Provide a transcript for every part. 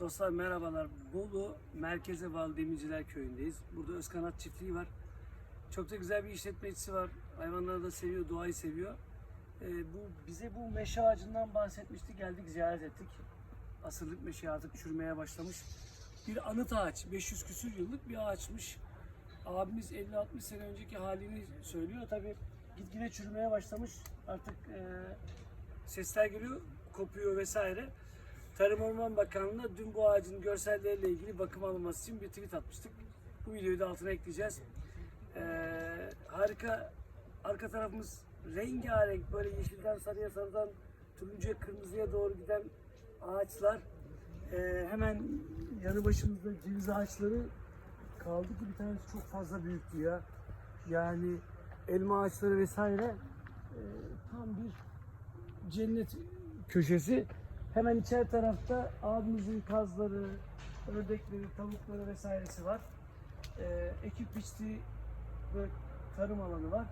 Dostlar merhabalar. Bolu merkeze bağlı Demirciler Köyü'ndeyiz. Burada Özkanat Çiftliği var. Çok da güzel bir işletmecisi var. Hayvanları da seviyor, doğayı seviyor. Ee, bu bize bu meşe ağacından bahsetmişti. Geldik ziyaret ettik. Asırlık meşe artık çürümeye başlamış. Bir anıt ağaç. 500 küsür yıllık bir ağaçmış. Abimiz 50-60 sene önceki halini söylüyor. Tabi gitgide çürümeye başlamış. Artık e, sesler geliyor, kopuyor vesaire. Tarım Orman Bakanlığı'na dün bu ağacın görselleriyle ilgili bakım alınması için bir tweet atmıştık. Bu videoyu da altına ekleyeceğiz. Ee, harika. Arka tarafımız rengarenk böyle yeşilden sarıya sarıdan turuncuya kırmızıya doğru giden ağaçlar. Ee, hemen yanı başımızda ceviz ağaçları kaldı ki bir tanesi çok fazla büyüktü ya. Yani elma ağaçları vesaire e, tam bir cennet köşesi. Hemen içeri tarafta abimizin kazları, ördekleri, tavukları vesairesi var. Ee, ekip biçtiği böyle tarım alanı var.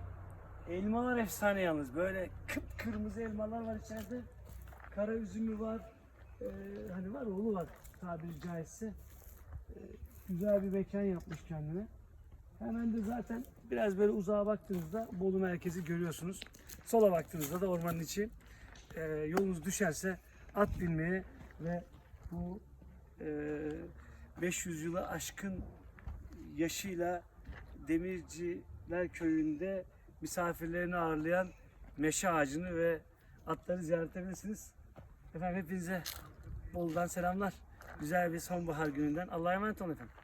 Elmalar efsane yalnız. Böyle kıpkırmızı elmalar var içeride. Kara üzümü var. Ee, hani var oğlu var tabiri caizse. Ee, güzel bir mekan yapmış kendine. Hemen de zaten biraz böyle uzağa baktığınızda Bolu merkezi görüyorsunuz. Sola baktığınızda da ormanın içi. Ee, yolunuz düşerse at binmeye ve bu e, 500 yılı aşkın yaşıyla Demirciler Köyü'nde misafirlerini ağırlayan meşe ağacını ve atları ziyaret edebilirsiniz. Efendim hepinize Bolu'dan selamlar. Güzel bir sonbahar gününden. Allah'a emanet olun efendim.